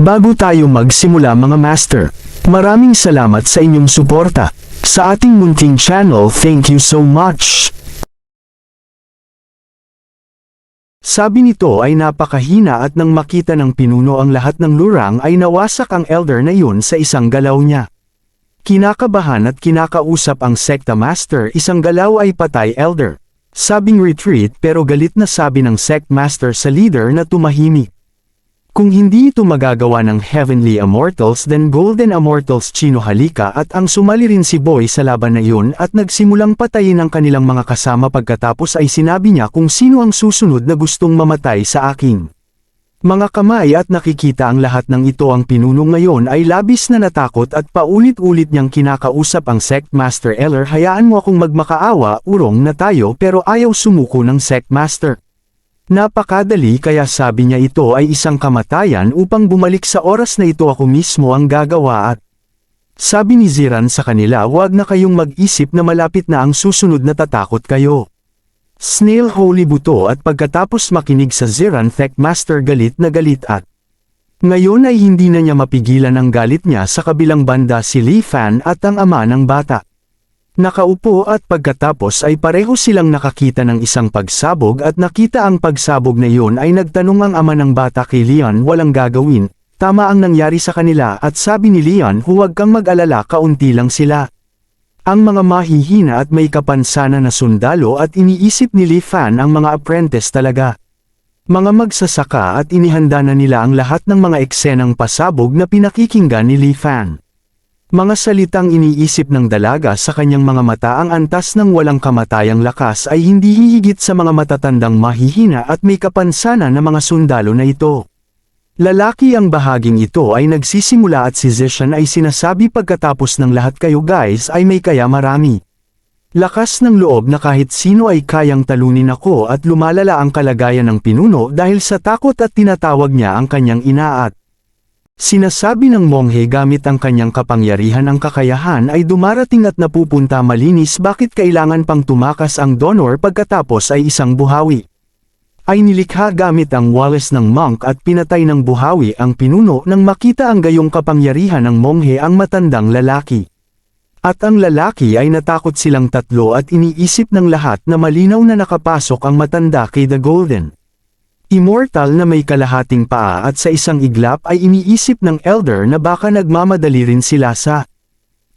Bago tayo magsimula mga master, maraming salamat sa inyong suporta. Sa ating munting channel, thank you so much. Sabi nito ay napakahina at nang makita ng pinuno ang lahat ng lurang ay nawasak ang elder na yun sa isang galaw niya. Kinakabahan at kinakausap ang sekta master isang galaw ay patay elder. Sabing retreat pero galit na sabi ng sect master sa leader na tumahimik. Kung hindi ito magagawa ng Heavenly Immortals then Golden Immortals Chino halika at ang sumali rin si Boy sa laban na iyon at nagsimulang patayin ang kanilang mga kasama pagkatapos ay sinabi niya kung sino ang susunod na gustong mamatay sa aking. Mga kamay at nakikita ang lahat ng ito ang pinuno ngayon ay labis na natakot at paulit-ulit niyang kinakausap ang Sect Master Eller hayaan mo akong magmakaawa urong na tayo pero ayaw sumuko ng Sect Master. Napakadali kaya sabi niya ito ay isang kamatayan upang bumalik sa oras na ito ako mismo ang gagawa at sabi ni Ziran sa kanila huwag na kayong mag-isip na malapit na ang susunod na tatakot kayo. Snail Holy Buto at pagkatapos makinig sa Ziran Tech Master galit na galit at ngayon ay hindi na niya mapigilan ang galit niya sa kabilang banda si Lee Fan at ang ama ng bata. Nakaupo at pagkatapos ay pareho silang nakakita ng isang pagsabog at nakita ang pagsabog na iyon ay nagtanong ang ama ng bata kay Leon walang gagawin, tama ang nangyari sa kanila at sabi ni Leon huwag kang mag-alala kaunti lang sila. Ang mga mahihina at may kapansana na sundalo at iniisip ni Lee Fan ang mga apprentice talaga. Mga magsasaka at inihanda na nila ang lahat ng mga eksenang pasabog na pinakikinggan ni Lee Fan. Mga salitang iniisip ng dalaga sa kanyang mga mata ang antas ng walang kamatayang lakas ay hindi hihigit sa mga matatandang mahihina at may kapansana na mga sundalo na ito. Lalaki ang bahaging ito ay nagsisimula at si Zishan ay sinasabi pagkatapos ng lahat kayo guys ay may kaya marami. Lakas ng loob na kahit sino ay kayang talunin ako at lumalala ang kalagayan ng pinuno dahil sa takot at tinatawag niya ang kanyang ina at Sinasabi ng monghe gamit ang kanyang kapangyarihan ang kakayahan ay dumarating at napupunta malinis bakit kailangan pang tumakas ang donor pagkatapos ay isang buhawi. Ay nilikha gamit ang walis ng monk at pinatay ng buhawi ang pinuno nang makita ang gayong kapangyarihan ng monghe ang matandang lalaki. At ang lalaki ay natakot silang tatlo at iniisip ng lahat na malinaw na nakapasok ang matanda kay The Golden. Immortal na may kalahating paa at sa isang iglap ay iniisip ng Elder na baka nagmamadali rin sila sa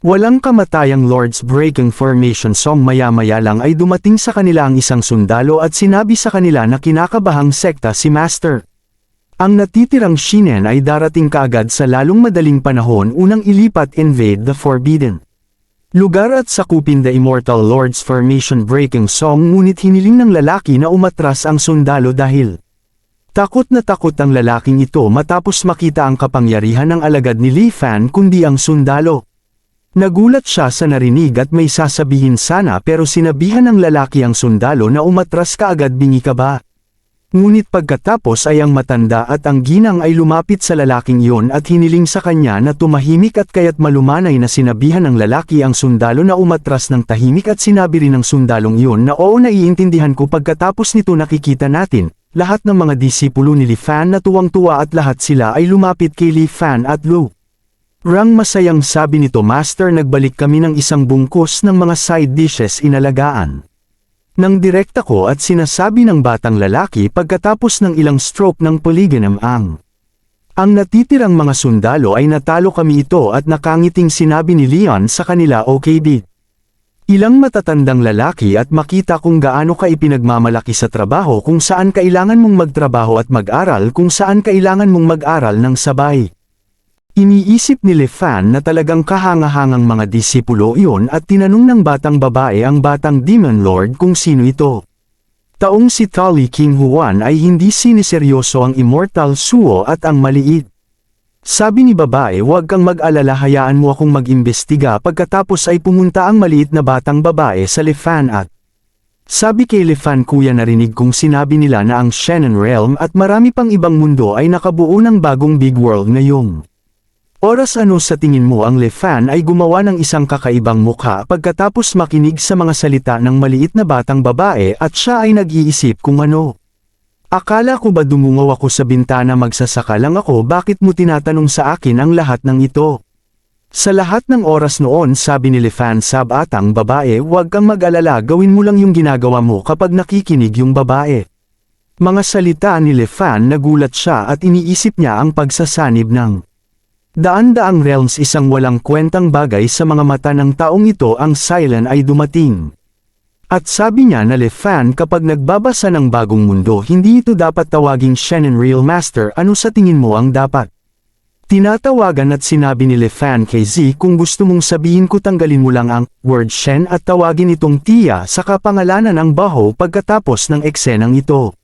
Walang kamatayang Lord's Breaking Formation song maya-maya lang ay dumating sa kanila ang isang sundalo at sinabi sa kanila na kinakabahang sekta si Master. Ang natitirang Shinen ay darating kaagad sa lalong madaling panahon unang ilipat invade the Forbidden. Lugar at sakupin the Immortal Lord's Formation Breaking Song ngunit hiniling ng lalaki na umatras ang sundalo dahil Takot na takot ang lalaking ito matapos makita ang kapangyarihan ng alagad ni Lee Fan kundi ang sundalo. Nagulat siya sa narinig at may sasabihin sana pero sinabihan ng lalaki ang sundalo na umatras kaagad bingi ka ba. Ngunit pagkatapos ay ang matanda at ang ginang ay lumapit sa lalaking iyon at hiniling sa kanya na tumahimik at kaya't malumanay na sinabihan ng lalaki ang sundalo na umatras ng tahimik at sinabi rin ng sundalong iyon na oo naiintindihan ko pagkatapos nito nakikita natin, lahat ng mga disipulo ni Li Fan na tuwang-tuwa at lahat sila ay lumapit kay Li Fan at Lu. Rang masayang sabi nito Master nagbalik kami ng isang bungkus ng mga side dishes inalagaan. Nang direkta ko at sinasabi ng batang lalaki pagkatapos ng ilang stroke ng polygonum ang ang natitirang mga sundalo ay natalo kami ito at nakangiting sinabi ni Leon sa kanila okay bit. Ilang matatandang lalaki at makita kung gaano ka ipinagmamalaki sa trabaho kung saan kailangan mong magtrabaho at mag-aral kung saan kailangan mong mag-aral ng sabay. Iniisip ni Lefan na talagang kahangahangang mga disipulo iyon at tinanong ng batang babae ang batang Demon Lord kung sino ito. Taong si Tali King Huan ay hindi siniseryoso ang Immortal Suo at ang maliit. Sabi ni babae huwag kang mag-alala hayaan mo akong mag-imbestiga pagkatapos ay pumunta ang maliit na batang babae sa Lefan at sabi kay Lefan kuya narinig kong sinabi nila na ang Shannon Realm at marami pang ibang mundo ay nakabuo ng bagong big world ngayong. Oras ano sa tingin mo ang Lefan ay gumawa ng isang kakaibang mukha pagkatapos makinig sa mga salita ng maliit na batang babae at siya ay nag-iisip kung ano. Akala ko ba dumungaw ako sa bintana magsasaka lang ako bakit mo tinatanong sa akin ang lahat ng ito? Sa lahat ng oras noon sabi ni Lefan sa batang babae huwag kang mag-alala gawin mo lang yung ginagawa mo kapag nakikinig yung babae. Mga salita ni Lefan nagulat siya at iniisip niya ang pagsasanib ng Daan-daang realms isang walang kwentang bagay sa mga mata ng taong ito ang Silent ay dumating. At sabi niya na Lefan kapag nagbabasa ng bagong mundo hindi ito dapat tawaging Shannon Real Master ano sa tingin mo ang dapat? Tinatawagan at sinabi ni Lefan kay Z kung gusto mong sabihin ko tanggalin mo lang ang word Shen at tawagin itong Tia sa kapangalanan ng baho pagkatapos ng eksenang ito.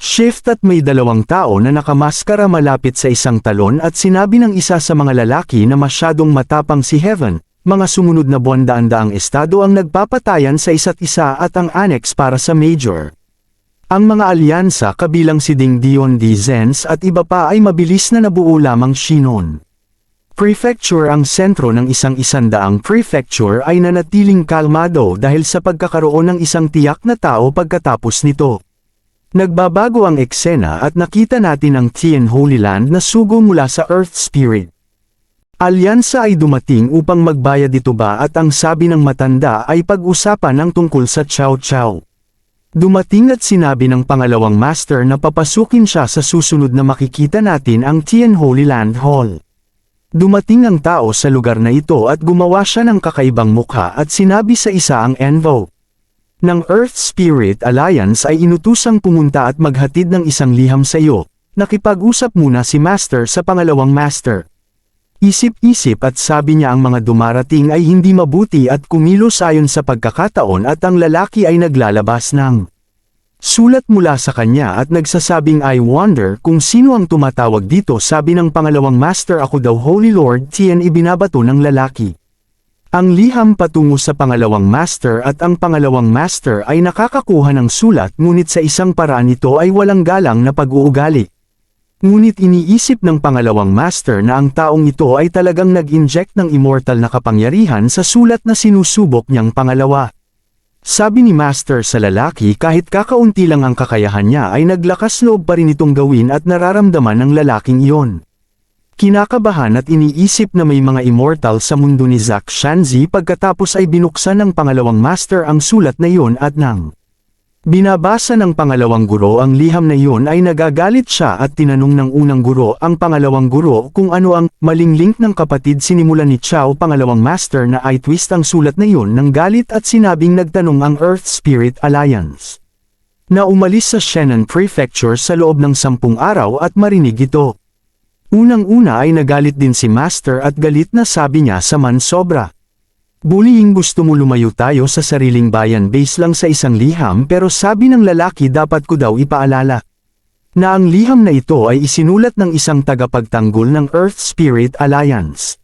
Shift at may dalawang tao na nakamaskara malapit sa isang talon at sinabi ng isa sa mga lalaki na masyadong matapang si Heaven, mga sumunod na buwan daan-daang estado ang nagpapatayan sa isa't isa at ang annex para sa major. Ang mga alyansa kabilang si Ding Dion Di Zens at iba pa ay mabilis na nabuo lamang Shinon. Prefecture ang sentro ng isang isandaang prefecture ay nanatiling kalmado dahil sa pagkakaroon ng isang tiyak na tao pagkatapos nito. Nagbabago ang eksena at nakita natin ang Tien Holy Land na sugo mula sa Earth Spirit. Alyansa ay dumating upang magbayad ito ba at ang sabi ng matanda ay pag-usapan ng tungkol sa Chow Chow. Dumating at sinabi ng pangalawang master na papasukin siya sa susunod na makikita natin ang Tien Holy Land Hall. Dumating ang tao sa lugar na ito at gumawa siya ng kakaibang mukha at sinabi sa isa ang Envo. Ng Earth Spirit Alliance ay inutusang pumunta at maghatid ng isang liham sa iyo. Nakipag-usap muna si Master sa pangalawang Master. Isip-isip at sabi niya ang mga dumarating ay hindi mabuti at kumilos ayon sa pagkakataon at ang lalaki ay naglalabas ng sulat mula sa kanya at nagsasabing I wonder kung sino ang tumatawag dito sabi ng pangalawang master ako daw Holy Lord Tien ibinabato ng lalaki. Ang liham patungo sa pangalawang master at ang pangalawang master ay nakakakuha ng sulat ngunit sa isang paraan ito ay walang galang na pag-uugali. Ngunit iniisip ng pangalawang master na ang taong ito ay talagang nag-inject ng immortal na kapangyarihan sa sulat na sinusubok niyang pangalawa. Sabi ni master sa lalaki kahit kakaunti lang ang kakayahan niya ay naglakas loob pa rin itong gawin at nararamdaman ng lalaking iyon. Kinakabahan at iniisip na may mga immortal sa mundo ni Zack Shanzi pagkatapos ay binuksan ng pangalawang master ang sulat na iyon at nang Binabasa ng pangalawang guro ang liham na iyon ay nagagalit siya at tinanong ng unang guro ang pangalawang guro kung ano ang maling link ng kapatid sinimulan ni Chao pangalawang master na ay twist ang sulat na iyon ng galit at sinabing nagtanong ang Earth Spirit Alliance. Na umalis sa Shannon Prefecture sa loob ng sampung araw at marinig ito. Unang-una ay nagalit din si Master at galit na sabi niya sa man sobra. Bullying gusto mo lumayo tayo sa sariling bayan base lang sa isang liham pero sabi ng lalaki dapat ko daw ipaalala. Na ang liham na ito ay isinulat ng isang tagapagtanggol ng Earth Spirit Alliance.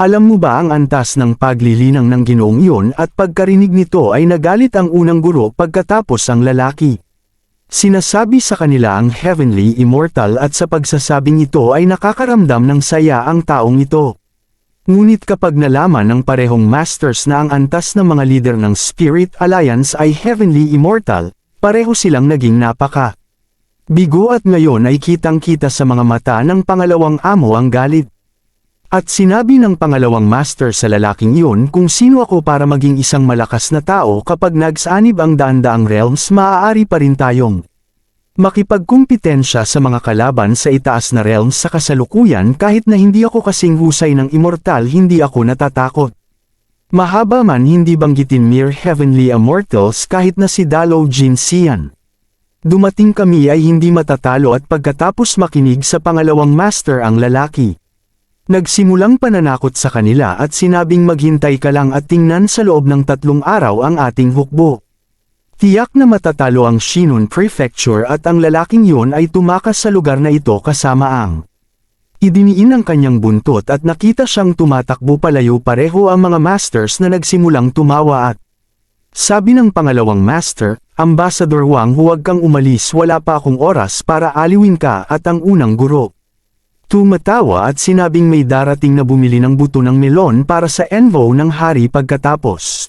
Alam mo ba ang antas ng paglilinang ng ginoong iyon at pagkarinig nito ay nagalit ang unang guro pagkatapos ang lalaki. Sinasabi sa kanila ang heavenly immortal at sa pagsasabing ito ay nakakaramdam ng saya ang taong ito. Ngunit kapag nalaman ng parehong masters na ang antas ng mga leader ng Spirit Alliance ay Heavenly Immortal, pareho silang naging napaka. Bigo at ngayon ay kitang-kita sa mga mata ng pangalawang amo ang galit. At sinabi ng pangalawang master sa lalaking iyon kung sino ako para maging isang malakas na tao kapag nagsanib ang daan-daang realms maaari pa rin tayong Makipagkumpitensya sa mga kalaban sa itaas na realms sa kasalukuyan kahit na hindi ako kasing husay ng immortal hindi ako natatakot. Mahaba man hindi banggitin mere heavenly immortals kahit na si Dalo Jin Sian. Dumating kami ay hindi matatalo at pagkatapos makinig sa pangalawang master ang lalaki. Nagsimulang pananakot sa kanila at sinabing maghintay ka lang at tingnan sa loob ng tatlong araw ang ating hukbo. Tiyak na matatalo ang Shinon Prefecture at ang lalaking yun ay tumakas sa lugar na ito kasama ang Idiniin ang kanyang buntot at nakita siyang tumatakbo palayo pareho ang mga masters na nagsimulang tumawa at Sabi ng pangalawang master, Ambassador Wang huwag kang umalis wala pa akong oras para aliwin ka at ang unang guro. Tumatawa at sinabing may darating na bumili ng buto ng melon para sa envo ng hari pagkatapos.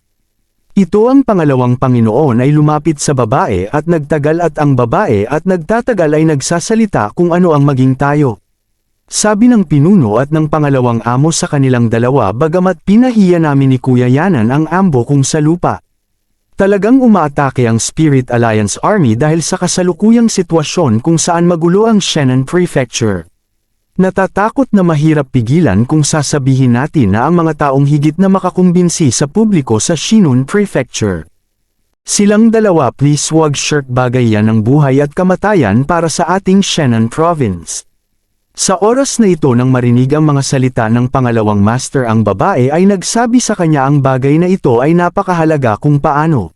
Ito ang pangalawang Panginoon ay lumapit sa babae at nagtagal at ang babae at nagtatagal ay nagsasalita kung ano ang maging tayo. Sabi ng pinuno at ng pangalawang amo sa kanilang dalawa bagamat pinahiya namin ni Kuya Yanan ang ambo kung sa lupa. Talagang umaatake ang Spirit Alliance Army dahil sa kasalukuyang sitwasyon kung saan magulo ang Shannon Prefecture. Natatakot na mahirap pigilan kung sasabihin natin na ang mga taong higit na makakumbinsi sa publiko sa Shinun Prefecture. Silang dalawa please wag shirk bagay yan ng buhay at kamatayan para sa ating Shannon Province. Sa oras na ito nang marinig ang mga salita ng pangalawang master ang babae ay nagsabi sa kanya ang bagay na ito ay napakahalaga kung paano.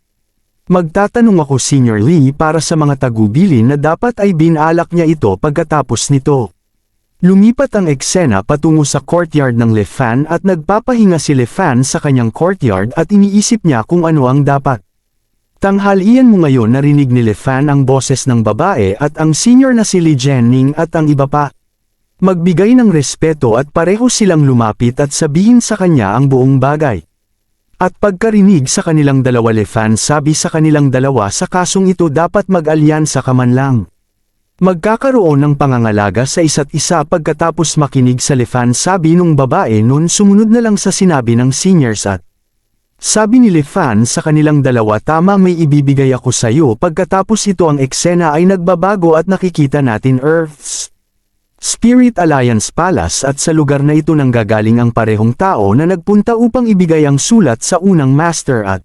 Magtatanong ako Senior Lee para sa mga tagubilin na dapat ay binalak niya ito pagkatapos nito. Lumipat ang eksena patungo sa courtyard ng Lefan at nagpapahinga si Lefan sa kanyang courtyard at iniisip niya kung ano ang dapat. Tanghalian mo ngayon narinig ni Lefan ang boses ng babae at ang senior na si Li Jianning at ang iba pa. Magbigay ng respeto at pareho silang lumapit at sabihin sa kanya ang buong bagay. At pagkarinig sa kanilang dalawa Lefan sabi sa kanilang dalawa sa kasong ito dapat mag-alyansa ka man lang. Magkakaroon ng pangangalaga sa isa't isa pagkatapos makinig sa Lefan sabi nung babae nun sumunod na lang sa sinabi ng seniors at sabi ni Lefan sa kanilang dalawa tama may ibibigay ako sa iyo pagkatapos ito ang eksena ay nagbabago at nakikita natin Earth's Spirit Alliance Palace at sa lugar na ito nang gagaling ang parehong tao na nagpunta upang ibigay ang sulat sa unang master at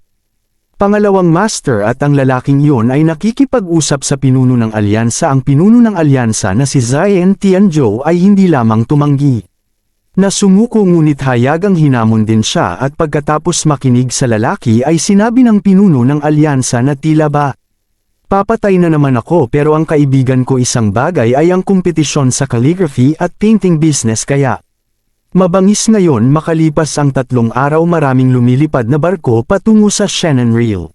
Pangalawang master at ang lalaking iyon ay nakikipag-usap sa pinuno ng alyansa ang pinuno ng alyansa na si Zion Tianzhou ay hindi lamang tumanggi. Nasumuko ngunit hayagang hinamon din siya at pagkatapos makinig sa lalaki ay sinabi ng pinuno ng alyansa na tila ba. Papatay na naman ako pero ang kaibigan ko isang bagay ay ang kompetisyon sa calligraphy at painting business kaya. Mabangis ngayon makalipas ang tatlong araw maraming lumilipad na barko patungo sa Shannon Reel.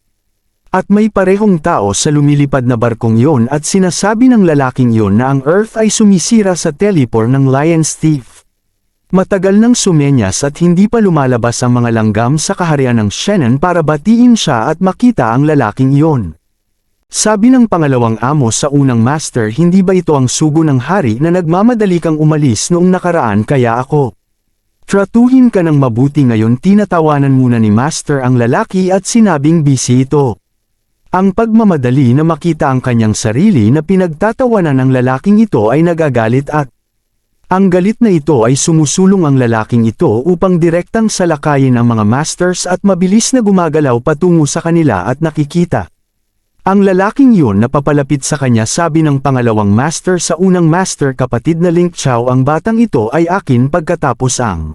At may parehong tao sa lumilipad na barkong yon at sinasabi ng lalaking yon na ang Earth ay sumisira sa teleport ng Lion's Thief. Matagal nang sumenyas at hindi pa lumalabas ang mga langgam sa kaharian ng Shannon para batiin siya at makita ang lalaking iyon. Sabi ng pangalawang amo sa unang master hindi ba ito ang sugo ng hari na nagmamadali kang umalis noong nakaraan kaya ako. Tratuhin ka ng mabuti ngayon tinatawanan muna ni Master ang lalaki at sinabing busy ito. Ang pagmamadali na makita ang kanyang sarili na pinagtatawanan ng lalaking ito ay nagagalit at ang galit na ito ay sumusulong ang lalaking ito upang direktang salakayin ang mga masters at mabilis na gumagalaw patungo sa kanila at nakikita. Ang lalaking yun na papalapit sa kanya sabi ng pangalawang master sa unang master kapatid na Link Chow ang batang ito ay akin pagkatapos ang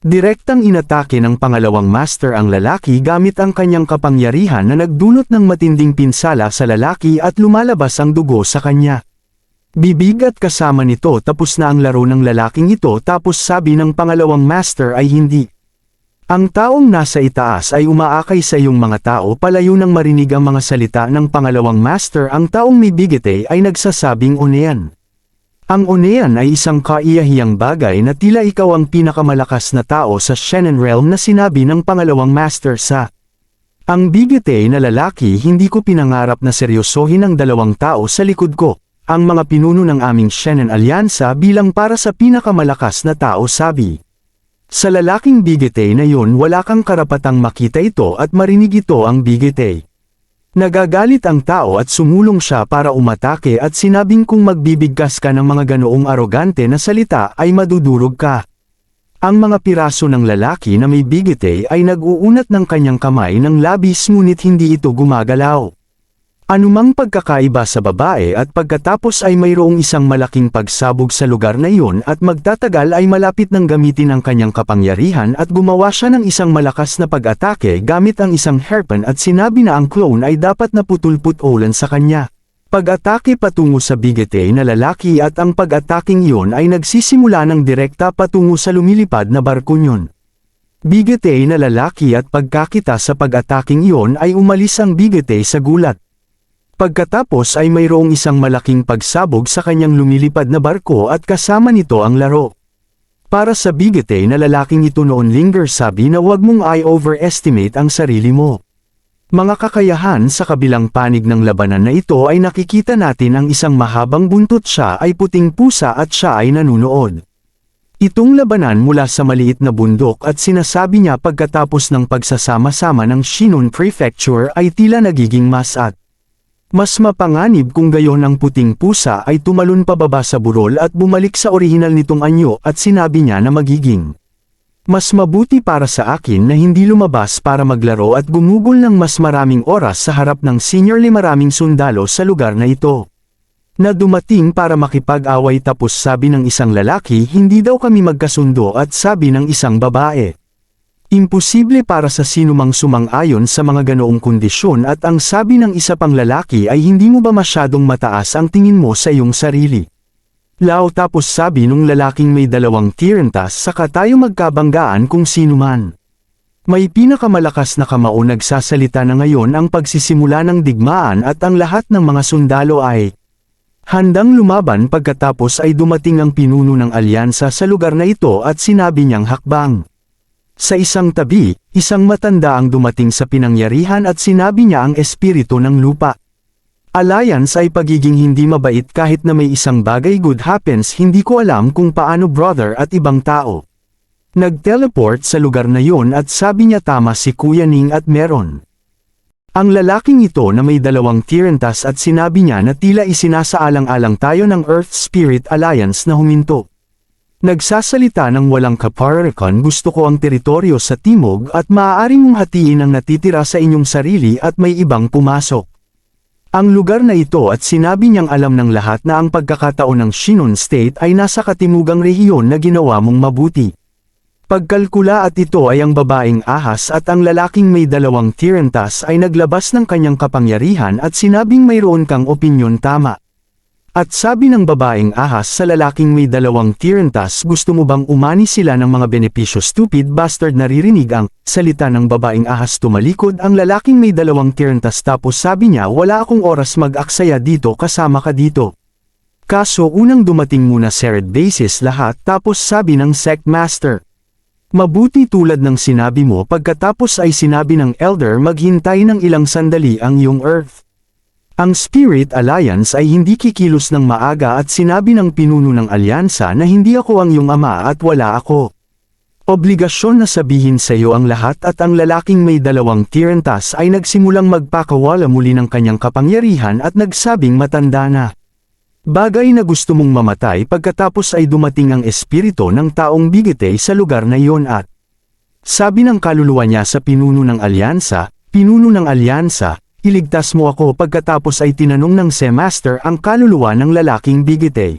Direktang inatake ng pangalawang master ang lalaki gamit ang kanyang kapangyarihan na nagdulot ng matinding pinsala sa lalaki at lumalabas ang dugo sa kanya. Bibig at kasama nito tapos na ang laro ng lalaking ito tapos sabi ng pangalawang master ay hindi. Ang taong nasa itaas ay umaakay sa iyong mga tao palayo nang marinig ang mga salita ng pangalawang master ang taong may bigete ay nagsasabing unean. Ang unean ay isang kaiyahiyang bagay na tila ikaw ang pinakamalakas na tao sa Shannon Realm na sinabi ng pangalawang master sa Ang bigete na lalaki hindi ko pinangarap na seryosohin ang dalawang tao sa likod ko, ang mga pinuno ng aming Shannon Alyansa bilang para sa pinakamalakas na tao sabi. Sa lalaking bigete na yun wala kang karapatang makita ito at marinig ito ang bigete. Nagagalit ang tao at sumulong siya para umatake at sinabing kung magbibigkas ka ng mga ganoong arogante na salita ay madudurog ka. Ang mga piraso ng lalaki na may bigete ay nag-uunat ng kanyang kamay ng labis ngunit hindi ito gumagalaw. Anumang pagkakaiba sa babae at pagkatapos ay mayroong isang malaking pagsabog sa lugar na iyon at magtatagal ay malapit ng gamitin ang kanyang kapangyarihan at gumawa siya ng isang malakas na pag-atake gamit ang isang hairpin at sinabi na ang clone ay dapat na putulput-ulan sa kanya. Pag-atake patungo sa bigete na lalaki at ang pag-ataking iyon ay nagsisimula ng direkta patungo sa lumilipad na barko niyon. Bigete na lalaki at pagkakita sa pag-ataking iyon ay umalis ang bigete sa gulat. Pagkatapos ay mayroong isang malaking pagsabog sa kanyang lumilipad na barko at kasama nito ang laro. Para sa bigete na lalaking ito noon linger sabi na huwag mong i-overestimate ang sarili mo. Mga kakayahan sa kabilang panig ng labanan na ito ay nakikita natin ang isang mahabang buntot siya ay puting pusa at siya ay nanunood. Itong labanan mula sa maliit na bundok at sinasabi niya pagkatapos ng pagsasama-sama ng Shinon Prefecture ay tila nagiging mas at mas mapanganib kung gayon ang puting pusa ay tumalon pababa sa burol at bumalik sa orihinal nitong anyo at sinabi niya na magiging mas mabuti para sa akin na hindi lumabas para maglaro at gumugol ng mas maraming oras sa harap ng seniorly maraming sundalo sa lugar na ito. Na dumating para makipag-away tapos sabi ng isang lalaki hindi daw kami magkasundo at sabi ng isang babae. Imposible para sa sinumang sumang-ayon sa mga ganoong kondisyon at ang sabi ng isa pang lalaki ay hindi mo ba masyadong mataas ang tingin mo sa iyong sarili. Lao tapos sabi nung lalaking may dalawang tirentas saka tayo magkabanggaan kung sino man. May pinakamalakas na kamao nagsasalita na ngayon ang pagsisimula ng digmaan at ang lahat ng mga sundalo ay handang lumaban pagkatapos ay dumating ang pinuno ng alyansa sa lugar na ito at sinabi niyang hakbang. Sa isang tabi, isang matanda ang dumating sa pinangyarihan at sinabi niya ang espiritu ng lupa. Alliance ay pagiging hindi mabait kahit na may isang bagay good happens hindi ko alam kung paano brother at ibang tao. Nag-teleport sa lugar na yon at sabi niya tama si Kuya Ning at meron. Ang lalaking ito na may dalawang tirentas at sinabi niya na tila isinasaalang-alang tayo ng Earth Spirit Alliance na huminto. Nagsasalita ng walang kapararakan gusto ko ang teritoryo sa timog at maaari mong hatiin ang natitira sa inyong sarili at may ibang pumasok. Ang lugar na ito at sinabi niyang alam ng lahat na ang pagkakataon ng Shinon State ay nasa katimugang rehiyon na ginawa mong mabuti. Pagkalkula at ito ay ang babaeng ahas at ang lalaking may dalawang tirentas ay naglabas ng kanyang kapangyarihan at sinabing mayroon kang opinyon tama. At sabi ng babaeng ahas sa lalaking may dalawang tirentas gusto mo bang umani sila ng mga benepisyo stupid bastard naririnig ang salita ng babaeng ahas tumalikod ang lalaking may dalawang tirentas tapos sabi niya wala akong oras mag-aksaya dito kasama ka dito. Kaso unang dumating muna Sered Basis lahat tapos sabi ng Sect Master. Mabuti tulad ng sinabi mo pagkatapos ay sinabi ng Elder maghintay ng ilang sandali ang iyong Earth. Ang Spirit Alliance ay hindi kikilos ng maaga at sinabi ng pinuno ng alyansa na hindi ako ang iyong ama at wala ako. Obligasyon na sabihin sa iyo ang lahat at ang lalaking may dalawang tirentas ay nagsimulang magpakawala muli ng kanyang kapangyarihan at nagsabing matanda na. Bagay na gusto mong mamatay pagkatapos ay dumating ang espiritu ng taong bigite sa lugar na iyon at sabi ng kaluluwa niya sa pinuno ng alyansa, pinuno ng alyansa, Iligtas mo ako pagkatapos ay tinanong ng Semaster ang kaluluwa ng lalaking Bigitay.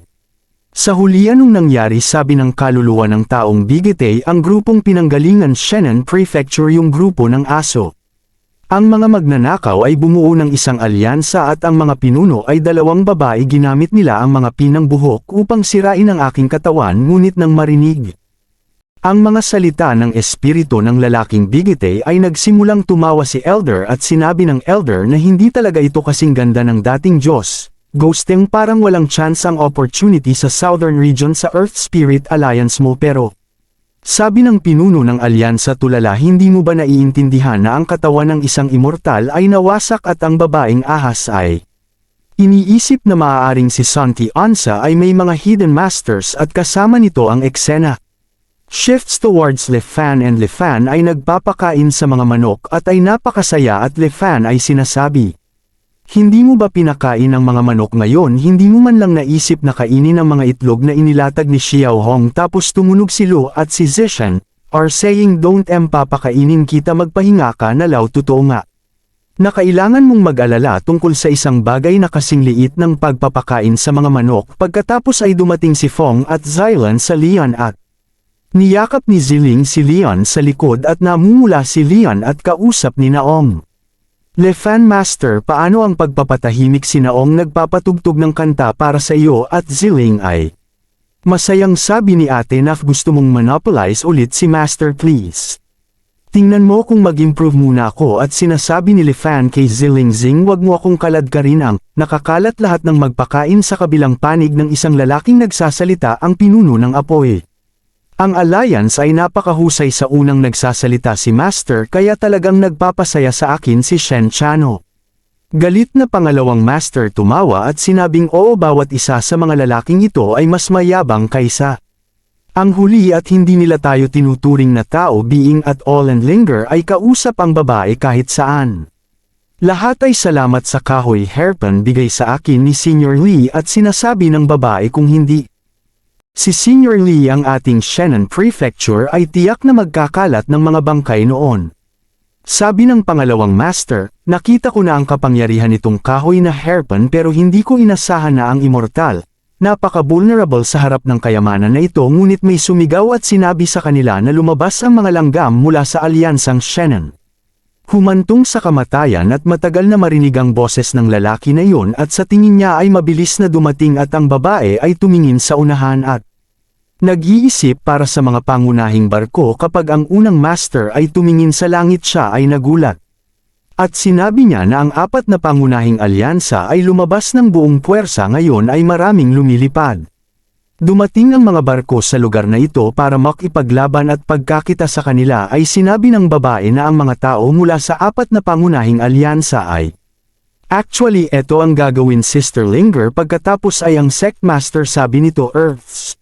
Sa hulian nung nangyari sabi ng kaluluwa ng taong Bigitay ang grupong pinanggalingan Shannon Prefecture yung grupo ng aso. Ang mga magnanakaw ay bumuo ng isang alyansa at ang mga pinuno ay dalawang babae ginamit nila ang mga pinang buhok upang sirain ang aking katawan ngunit nang marinig. Ang mga salita ng espiritu ng lalaking bigite ay nagsimulang tumawa si Elder at sinabi ng Elder na hindi talaga ito kasing ganda ng dating Diyos. Ghosting parang walang chance ang opportunity sa Southern Region sa Earth Spirit Alliance mo pero sabi ng pinuno ng alyansa tulala hindi mo ba naiintindihan na ang katawan ng isang immortal ay nawasak at ang babaeng ahas ay Iniisip na maaaring si Santi Ansa ay may mga hidden masters at kasama nito ang eksena. Shifts towards Lefan and Lefan ay nagpapakain sa mga manok at ay napakasaya at Lefan ay sinasabi. Hindi mo ba pinakain ang mga manok ngayon hindi mo man lang naisip na kainin ang mga itlog na inilatag ni Xiao Hong tapos tumunog si Lu at si Zishan, are saying don't em papakainin kita magpahinga ka na law totoo nga. Na mong mag-alala tungkol sa isang bagay na kasing liit ng pagpapakain sa mga manok pagkatapos ay dumating si Fong at Zylan sa Lian at Niyakap ni Ziling si Leon sa likod at namumula si Leon at kausap ni Naong. Le Fan Master paano ang pagpapatahimik si Naong nagpapatugtog ng kanta para sa iyo at Ziling ay. Masayang sabi ni ate na gusto mong monopolize ulit si Master please. Tingnan mo kung mag-improve muna ako at sinasabi ni Lefan kay Ziling Zing wag mo akong kalad ka rin ang nakakalat lahat ng magpakain sa kabilang panig ng isang lalaking nagsasalita ang pinuno ng apoy. Ang Alliance ay napakahusay sa unang nagsasalita si Master kaya talagang nagpapasaya sa akin si Shen Chano. Galit na pangalawang Master tumawa at sinabing oo bawat isa sa mga lalaking ito ay mas mayabang kaysa. Ang huli at hindi nila tayo tinuturing na tao being at all and linger ay kausap ang babae kahit saan. Lahat ay salamat sa kahoy hairpin bigay sa akin ni Senior Lee at sinasabi ng babae kung hindi. Si Senior Lee ang ating Shannon Prefecture ay tiyak na magkakalat ng mga bangkay noon. Sabi ng pangalawang master, nakita ko na ang kapangyarihan nitong kahoy na hairpin pero hindi ko inasahan na ang immortal. Napaka-vulnerable sa harap ng kayamanan na ito ngunit may sumigaw at sinabi sa kanila na lumabas ang mga langgam mula sa alyansang Shannon. Humantong sa kamatayan at matagal na marinig ang boses ng lalaki na iyon at sa tingin niya ay mabilis na dumating at ang babae ay tumingin sa unahan at nag-iisip para sa mga pangunahing barko kapag ang unang master ay tumingin sa langit siya ay nagulat. At sinabi niya na ang apat na pangunahing alyansa ay lumabas ng buong puwersa ngayon ay maraming lumilipad. Dumating ang mga barko sa lugar na ito para makipaglaban at pagkakita sa kanila ay sinabi ng babae na ang mga tao mula sa apat na pangunahing alyansa ay Actually eto ang gagawin Sister Linger pagkatapos ay ang sect master sabi nito Earth's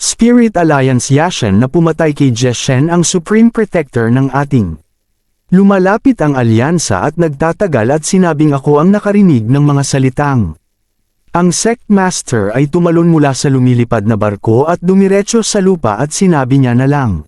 Spirit Alliance Yashen na pumatay kay Jeshen ang Supreme Protector ng ating. Lumalapit ang alyansa at nagtatagal at sinabing ako ang nakarinig ng mga salitang. Ang sect master ay tumalon mula sa lumilipad na barko at dumiretso sa lupa at sinabi niya na lang.